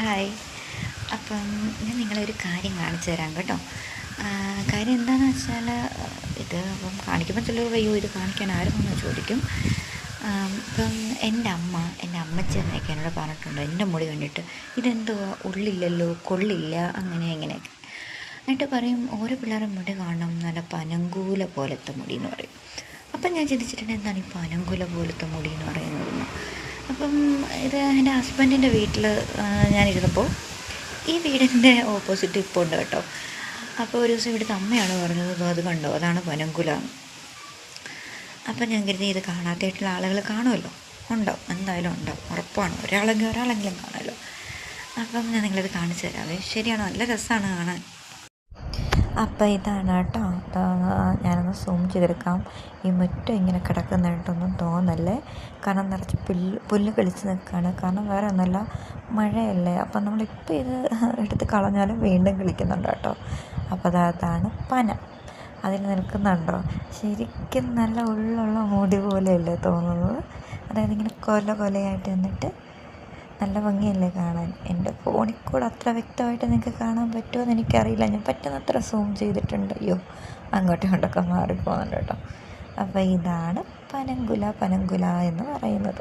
Hi. അപ്പം ഞാൻ നിങ്ങളെ ഒരു കാര്യം കാണിച്ചു തരാം കേട്ടോ. കാര്യം എന്താണെന്ന് വെച്ചാൽ ഇത് അപ്പം കാണിക്കുമ്പോൾ ചിലർ അയ്യോ ഇത് കാണിക്കാൻ ആരുമെന്ന് ചോദിക്കും. അപ്പം എന്റെ അമ്മ എന്റെ അമ്മച്ചി എന്നൊക്കെ എന്നോട് പറഞ്ഞിട്ടുണ്ട്. എന്റെ മുടി കണ്ടിട്ട് ഇതെന്തുവാ ഉള്ളില്ലല്ലോ കൊള്ളില്ല അങ്ങനെ ഇങ്ങനെയൊക്കെ എന്നിട്ട് പറയും ഓരോ പിള്ളേരുടെ മുടി കാണണം നല്ല പനങ്കൂല പോലത്തെ മുടി എന്ന് പറയും. അപ്പം ഞാൻ ചിന്തിച്ചിട്ടുണ്ട് എന്താണ് ഈ പനങ്കൂല പോലത്തെ മുടി എന്ന് പറയുന്നത്? അപ്പം ഇത് എന്റെ ഹസ്ബൻഡിന്റെ വീട്ടിൽ ഞാനിരുന്നപ്പോൾ ഈ വീടിന്റെ ഓപ്പോസിറ്റ് ഇപ്പോൾ ഉണ്ട് കേട്ടോ. അപ്പോൾ ഒരു ദിവസം ഇവിടുത്തെ അമ്മയാണ് പറഞ്ഞത് "ദോ അത് കണ്ടോ അതാണ് വനംകുല അപ്പം ഞാൻ കരുതി ഇത് കാണാത്തായിട്ടുള്ള ആളുകൾ കാണുമല്ലോ. ഉണ്ടോ? എന്തായാലും ഉണ്ടോ? ഉറപ്പാണ്? ഒരാളെങ്കിൽ ഒരാളെങ്കിലും കാണുമല്ലോ. അപ്പം ഞാൻ നിങ്ങളിത് കാണിച്ചു തരാവേ ശരിയാണ്? നല്ല രസമാണ് കാണാൻ. അപ്പോൾ ഇതാണ് കേട്ടോ. ഞാനൊന്ന് സൂം ചെയ്തെടുക്കാം. ഈ മുറ്റം ഇങ്ങനെ കിടക്കുന്നതായിട്ടൊന്നും തോന്നല്ലേ? കാരണം നിറച്ച് പുല്ല് പുല്ല് കളിച്ച് നിൽക്കുകയാണ്. കാരണം വേറെ ഒന്നുമല്ല മഴയല്ലേ? അപ്പം നമ്മളിപ്പോൾ ഇത് എടുത്ത് കളഞ്ഞാലും വീണ്ടും കളിക്കുന്നുണ്ട് കേട്ടോ. അപ്പോൾ അതാ അതാണ് പന. അതിൽ നിൽക്കുന്നുണ്ടോ? ശരിക്കും നല്ല ഉള്ളുള്ള മുടി പോലെയല്ലേ തോന്നുന്നത്. അതായത് ഇങ്ങനെ കൊല കൊലയായിട്ട് നിന്നിട്ട് നല്ല ഭംഗിയല്ലേ കാണാൻ? എന്റെ ഫോണിൽ കൂടെ അത്ര വ്യക്തമായിട്ട് നിങ്ങൾക്ക് കാണാൻ പറ്റുമോ എന്ന് എനിക്കറിയില്ല. ഞാൻ പറ്റുന്നത്ര സൂം ചെയ്തിട്ടുണ്ട്. അയ്യോ അങ്ങോട്ടും ഇങ്ങോട്ടൊക്കെ മാറിപ്പോകുന്നുണ്ട് കേട്ടോ. അപ്പോൾ ഇതാണ് പനങ്കുല പനങ്കുല എന്ന് പറയുന്നത്.